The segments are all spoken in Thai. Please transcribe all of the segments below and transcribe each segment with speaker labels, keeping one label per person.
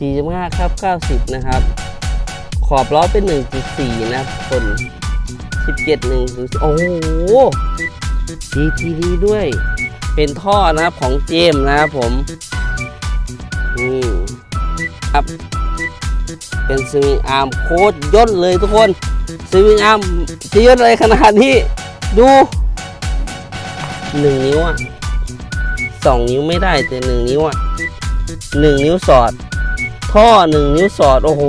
Speaker 1: 45ครับ90 นะครับ ขอบล้อเป็น 1.4 นะครับคน17 1โอ้โห GTD ด้วย เป็นท่อนะครับของเจมนะครับผม นี่ครับ เป็นสวิงอาร์มโคตรย่นเลยทุกคนสวิงอาร์มจะย่นอะไรขนาดนี้ ดูหนึ่งนิ้วอะสองนิ้วไม่ได้แต่หนึ่งนิ้วอะหนึ่งนิ้วสอด ท่อหนึ่งนิ้วสอด โอ้โห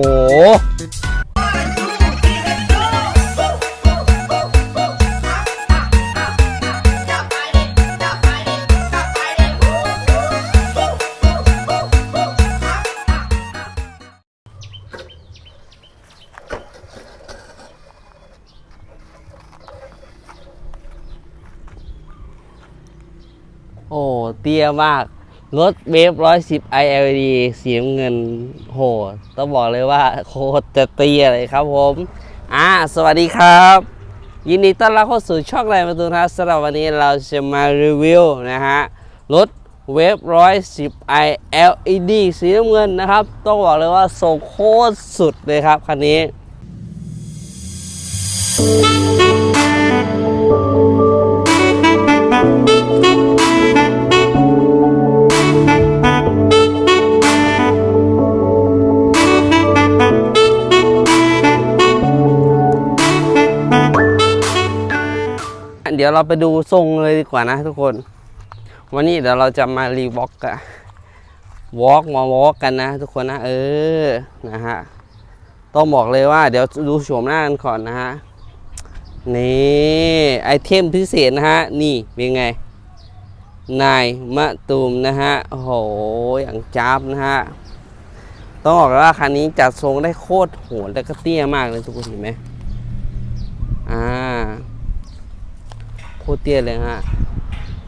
Speaker 1: โอ้ เตี้ยมาก รถเวฟร้อยสิบ ILD สีน้ำเงินโหต้องบอกเลยว่าโคตรจะเตี้ยเลยครับผมอ่าสวัสดีครับ ยินดีต้อนรับเข้าสู่ช่องไรมาตูนะครับสำหรับวันนี้เราจะมารีวิวนะฮะรถเวฟร้อยสิบ ILD สีน้ำเงินนะครับ ต้องบอกเลยว่าโซโคตรสุดเลยครับคันนี้ เดี๋ยวเราไปดูทรงเลยดีกว่านะทุกคน วันนี้เดี๋ยวเราจะมารีวอล์กอะวอล์กมาวอล์กกันนะทุกคนนะ เออนะฮะต้องบอกเลยว่า เดี๋ยวดูโฉมหน้ากันก่อนนะฮะนี่ไอเทมพิเศษนะฮะนี่เป็นไงนายมะตูมนะฮะโอ้โหอย่างจ้าบนะฮะต้องบอกว่าคันนี้จัดทรงได้โคตรโหดและก็เตี้ยมากเลยทุกคนเห็นไหมอ่า โคตรเตี้ยเลยฮะ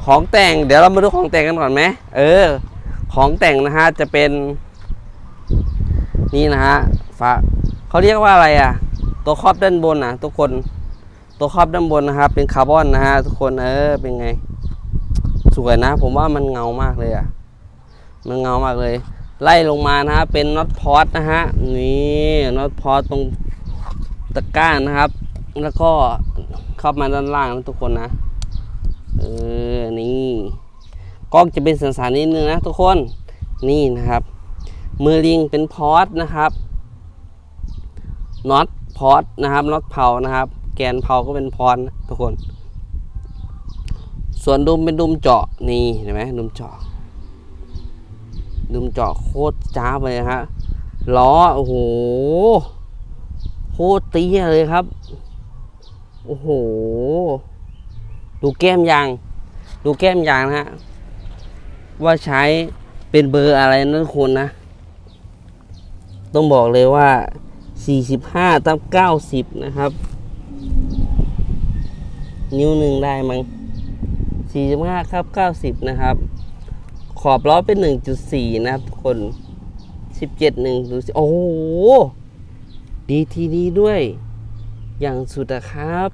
Speaker 1: ของแต่งเดี๋ยวเรามาดูของแต่งกันก่อนไหมเออ ของแต่งนะฮะจะเป็น นี่นะฮะฝาเขาเรียกว่าอะไรอะ ตัวครอบด้านบนนะทุกคน ตัวครอบด้านบนนะครับเป็นคาร์บอนนะฮะทุกคนเออเป็นไง สวยนะ ผมว่ามันเงามากเลยอะ มันเงามากเลย ไล่ลงมานะฮะเป็นน็อตพอตนะฮะนี่น็อตพอตตรงตะกร้านะครับ แล้วก็เข้ามาด้านล่างนะทุกคนนะ เออ นี่กล้องจะเป็นสันสานนิดนึงนะทุกคน นี่นะครับ มือลิงเป็นพอตนะครับน็อตพอตนะครับน็อตเผานะครับ แกนเผาก็เป็นพอนะทุกคน ส่วนดุมเป็นดุมเจาะ นี่เห็นไหมดุมเจาะ ดุมเจาะโคตรจ้าบเลยฮะ ล้อ โอ้โห โคตรเตี้ยเลยครับ โอ้โห ดูแก้มยาง ดูแก้มยางนะฮะ ว่าใช้เป็นเบอร์อะไรนะทุกคนนะ ต้องบอกเลยว่า 45ตับ90 นะครับ นิ้วหนึ่งได้มั้ง45ครับ90 นะครับ ขอบล้อเป็น 1.4 นะครับทุกคน 17 1ดูสิโอ้โหดีทีดีด้วย อย่างสุดอะครับ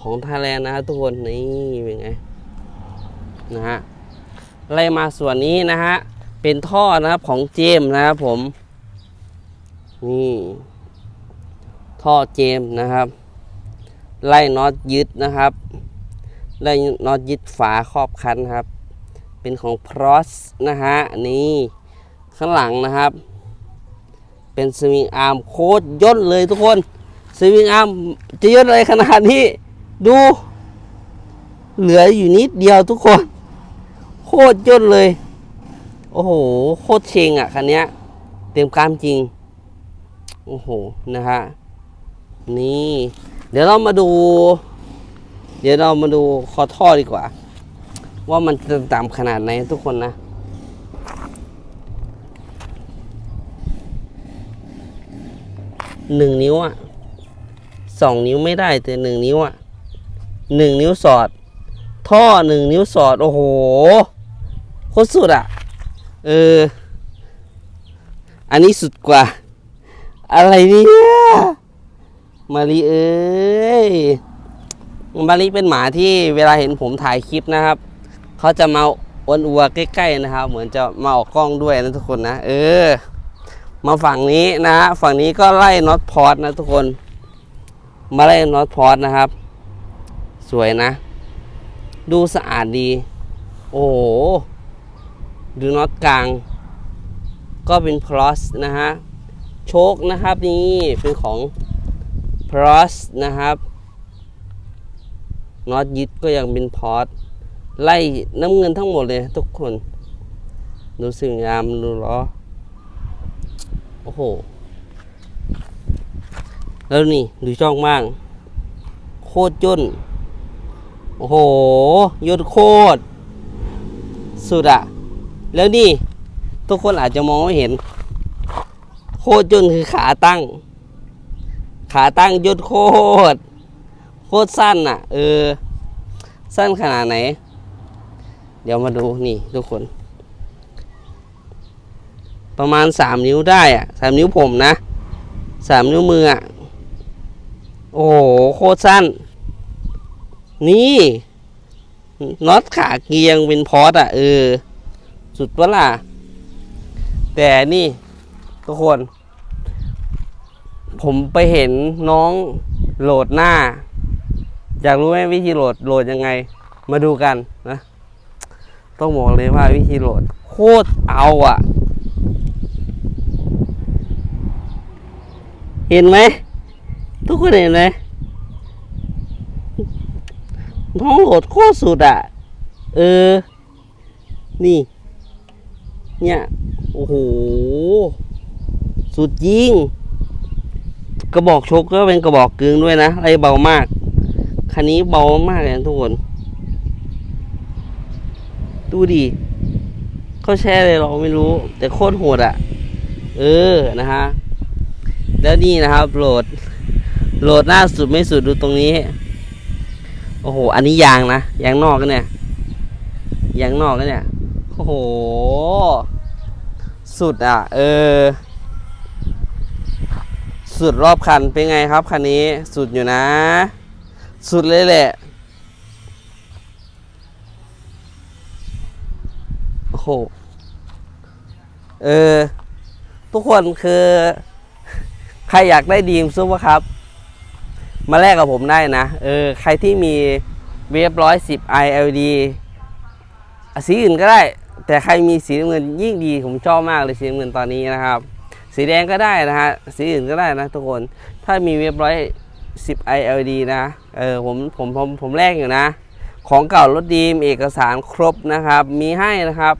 Speaker 1: ของไทยแลนด์นะครับทุกคนนี่เป็นไงนะฮะไล่มาส่วนนี้นะฮะเป็นท่อนะครับของเจมนะครับผมนี่ท่อเจมนะครับ ไล่น็อตยึดนะครับไล่น็อตยึดฝาครอบคันครับ เป็นของพรอสนะฮะนี่ข้างหลังนะครับ เป็นสวิงอาร์มโคตรย่นเลยทุกคนสวิงอาร์มจะย่นอะไรขนาดนี้ ดู เหลืออยู่นิดเดียวทุกคน โคตรย่นเลย โอ้โห โคตรเชงอะคันนี้เต็มกล้ามจริง โอ้โห นะฮะ นี่ เดี๋ยวเรามาดู เดี๋ยวเรามาดูคอท่อดีกว่า ว่ามันจะต่ำขนาดไหนทุกคนนะหนึ่งนิ้วอะสองนิ้วไม่ได้แต่หนึ่งนิ้วอะ หนึ่งนิ้วสอด ท่อหนึ่งนิ้วสอด โอ้โหโคตรสุดอะ เออ อันนี้สุดกว่า อะไรเนี่ยมารีเอ้ยมารีเป็นหมาที่เวลาเห็นผมถ่ายคลิปนะครับ เขาจะมาอ้วนอัวใกล้ๆนะครับ เหมือนจะมาออกกล้องด้วยนะทุกคนนะ เออ มาฝั่งนี้นะฮะฝั่งนี้ก็ไล่น็อตพอร์ตนะทุกคน มาไล่น็อตพอร์ตนะครับ สวยนะ ดูสะอาดดี โอ้โห ดูน็อตกลาง ก็เป็น plus นะฮะ โชคนะครับนี่เป็นของ plus นะครับน็อตยึดก็ยังเป็นพอร์ตไล่น้ำเงินทั้งหมดเลยทุกคน ดูสวยงามดูล้อ โอ้โห แล้วนี่ ดูช่องมากโคตรย่น โอ้โหย่นโคตร สุดอะแล้วนี่ ทุกคนอาจจะมองไม่เห็น โคตรยนคือขาตั้ง ขาตั้งย่นโคตร โคตรสั้นอะเออ สั้นขนาดไหน เดี๋ยวมาดูนี่ทุกคน ประมาณสามนิ้วได้อะสามนิ้วผมนะสามนิ้วมืออะโอ้โห โคตรสั้น นี่น็อตขาเกียงเป็นพอร์ตอะเออ สุดวะล่ะ แต่นี่ทุกคน ผมไปเห็นน้องโหลดหน้า อยากรู้ไหมวิธีโหลดโหลดยังไง มาดูกันนะ ต้องบอกเลยว่าวิธีโหลด โคตรเอาอะ เห็นไหม ทุกคนเห็นไหม น้องโหดโคตรสุดอะ เออ นี่ เนี่ย โอ้โห สุดยิง กระบอกชกก็เป็นกระบอกกึ่งด้วยนะไรเบามาก คันนี้เบามากเลยทุกคน ดูดิเขาแช่เลยเราไม่รู้ แต่โคตรโหดอะ เออ นะฮะ แล้วนี่นะครับ โหลด โหลดหน้าสุดไม่สุดดูตรงนี้ โอ้โห อันนี้ยางนะ ยางนอกกันเนี่ย ยางนอกกันเนี่ย โอ้โห สุดอะ เออ สุดรอบคันเป็นไงครับคันนี้ สุดอยู่นะ สุดเลยแหละ โอ้โห เออ ทุกคนคือ ใครอยากได้ดีมซุปเปอร์ครับ มาแลกกับผมได้นะ เออ ใครที่มีเวฟร้อยสิบ ILD อะสีอื่นก็ได้ แต่ใครมีสีน้ำเงินยิ่งดี ผมชอบมากเลยสีน้ำเงินตอนนี้นะครับ สีแดงก็ได้นะฮะ สีอื่นก็ได้นะทุกคน ถ้ามีเวฟร้อยสิบ ILD นะ เออ ผม ผม ผม ผมแลกอยู่นะ ของเก่ารถดีมเอกสารครบนะครับ มีให้นะครับ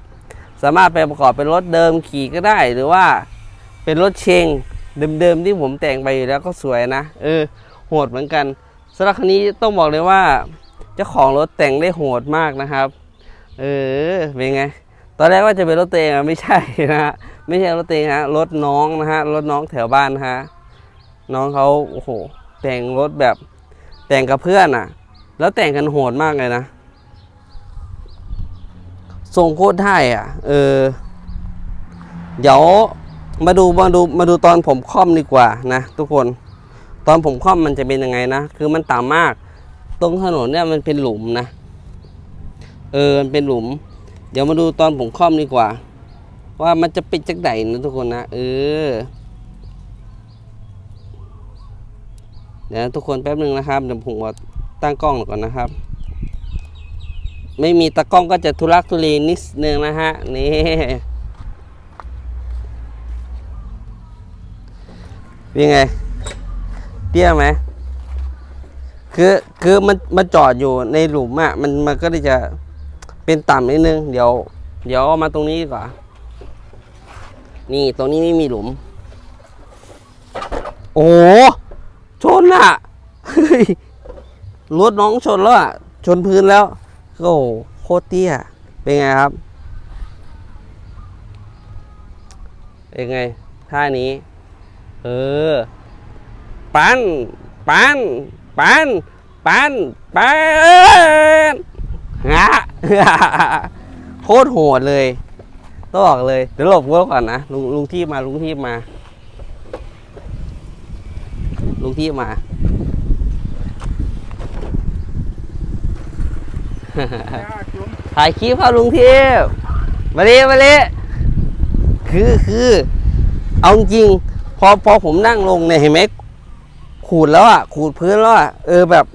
Speaker 1: สามารถไปประกอบเป็นรถเดิมขี่ก็ได้ หรือว่าเป็นรถเชงเดิมๆที่ผมแต่งไปอยู่แล้วก็สวยนะ เออ โหดเหมือนกันสำหรับคันนี้ต้องบอกเลยว่าเจ้าของรถแต่งได้โหดมากนะครับ เออเป็นไง ตอนแรกว่าจะเป็นรถตัวเองอะไม่ใช่นะฮะไม่ใช่รถตัวเองฮะรถน้องนะฮะรถน้องแถวบ้านฮะน้องเขาโอ้โหแต่งรถแบบแต่งกับเพื่อนอะแล้วแต่งกันโหดมากเลยนะทรงโคตรได้อะ เออ เดี๋ยวมาดูมาดูมาดูตอนผมคล่อมดีกว่านะทุกคน อนผมคล่อมมันจะเป็นยังไงนะ คือมันต่ำมาก ตรงถนนเนี่ยมันเป็นหลุมนะ เออ มันเป็นหลุม เดี๋ยวมาดูตอนผมคล่อมดีกว่า ว่ามันจะป็นจักไดนะทุกคนนะ เออ เดี๋ยวทุกคนแป๊บหนึ่งนะครับเดี๋ยวผมขอตั้งกล้องก่อนนะครับ ไม่มีตะกล้องก็จะทุลักทุเลนิดนึงนะฮะ นี่เป็นไง เตี้ยไหมคือคือมันมันจอดอยู่ในหลุมอะ่ะมันมันก็เลยจะเป็นต่ำนิดนึง เดี๋ยว เดี๋ยวเอามาตรงนี้ดีกว่า นี่ตรงนี้ไม่มีหลุม โอ้โหชนอะเฮ้ยรถน้องชนแล้วอะ ชนพื้นแล้วโอ้โคตรเตี้ย เป็นไงครับ เป็นไงท่านี้ เออ ปันปันปันปันปันฮะโคตรโหดเลยต้องบอกเลยเดี๋ยวหลบกูก่อนนะลุงลุงที่มาลุงที่มา ลุงที่มาถ่ายคลิปครับลุงเทียบมาเลยมาเลยคือคือ เอาจริง พอพอผมนั่งลงเนี่ยเห็นไหม ขูดแล้วอะขูดพื้นแล้วอะเออแบบ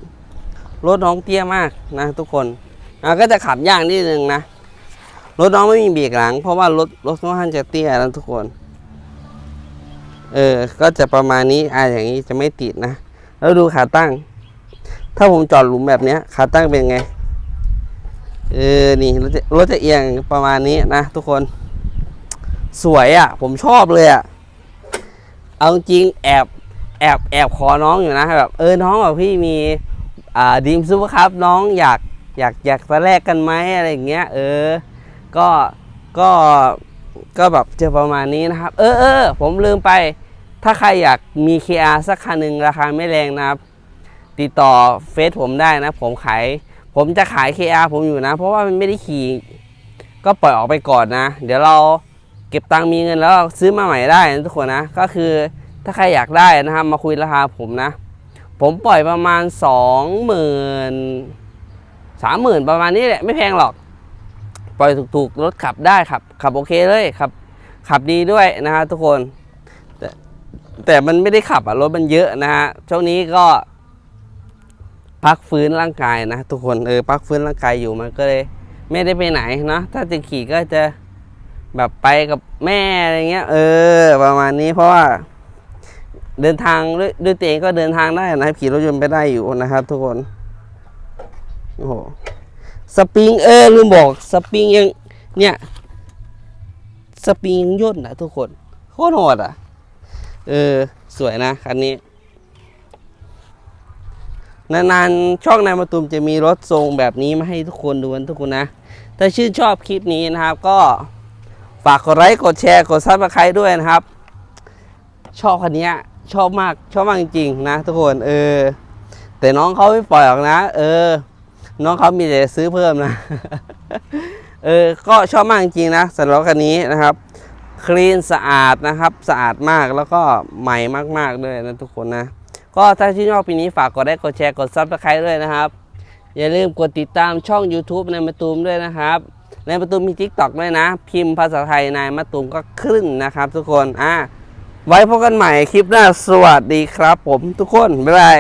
Speaker 1: รถน้องเตี้ยมากนะทุกคนอะก็จะขับยากนิดนึงนะรถน้องไม่มีเบรกหลัง เพราะว่ารถรถค่อนข้างจะเตี้ยนะทุกคน เออ ก็จะประมาณนี้อะอย่างนี้จะไม่ติดนะแล้วดูขาตั้ง ถ้าผมจอดหลุมแบบเนี้ย ขาตั้งเป็นไง เออนี่รถจะรถจะเอียงประมาณนี้นะทุกคน สวยอะ่ะ ผมชอบเลยอะ่ะเอาจริงแอบ แอบแอบขอน้องอยู่นะแบบเออน้องแบบพี่มีอ่าดีมซูเปอร์ครับน้องอยากอยากอยากมาแลกกันไหมอะไรอย่างเงี้ยเออ ก็ก็ก็แบบจะประมาณนี้นะครับ เออเออผมลืมไป ถ้าใครอยากมี KR สักคันหนึ่งราคาไม่แรงนะครับ ติดต่อเฟซผมได้นะ ผมขายผมจะขาย KR ผมอยู่นะ เพราะว่ามันไม่ได้ขี่ ก็ปล่อยออกไปก่อนนะ เดี๋ยวเราเก็บตังค์มีเงินแล้วซื้อมาใหม่ได้นะทุกคนนะ ก็คือ ถ้าใครอยากได้นะครับมาคุยราคาผมนะ ผมปล่อยประมาณสองหมื่นสามหมื่นประมาณนี้แหละไม่แพงหรอก ปล่อยถูกๆรถขับได้ขับ ขับโอเคเลยขับ ขับดีด้วยนะฮะทุกคน แต่แต่มันไม่ได้ขับอะรถมันเยอะนะฮะช่วงนี้ก็ พักฟื้นร่างกายนะทุกคนเออพักฟื้นร่างกายอยู่มันก็เลยไม่ได้ไปไหนเนาะถ้าจะขี่ก็จะแบบไปกับแม่อะไรเงี้ย เออ ประมาณนี้เพราะว่า เดินทางด้วยด้วยตัวเองก็เดินทางได้นะครับขี่รถยนต์ไปได้อยู่นะครับ ทุกคนโอ้โหสปริงเออลืมบอกสปริงยังเนี่ย สปริงยังย่นนะทุกคนโคตรโหดอะ เออ สวยนะคันนี้ นานๆช่องนายมาตุมจะมีรถทรงแบบนี้มาให้ทุกคนดูกันทุกคนนะ ถ้าชื่นชอบคลิปนี้นะครับ ก็ฝากกดไลค์กดแชร์กดซับสไครต์ด้วยนะครับ ชอบคันนี้ ชอบมากชอบมากจริงๆนะทุกคนเออ แต่น้องเขาไม่ปล่อยออกนะ เออ น้องเขามีแต่ซื้อเพิ่มนะ เออ ก็ชอบมากจริงๆนะสำหรับคันนี้นะครับคลีนสะอาดนะครับ สะอาดมากแล้วก็ใหม่มากๆด้วยนะทุกคนนะ ก็ถ้าชื่นชอบปีนี้ฝากกดไลค์กดแชร์กดซับสไครต์ด้วยนะครับ อย่าลืมกดติดตามช่อง YouTube ในายมะตูมด้วยนะครับในายมะตูมมี t ิ k t o k ด้วยนะ พิมพ์ภาษาไทยนายมะตูมก็ขึ้นนะครับ ทุกคนอะ ไว้พบกันใหม่คลิปหน้าสวัสดีครับผมทุกคน บ๊ายบาย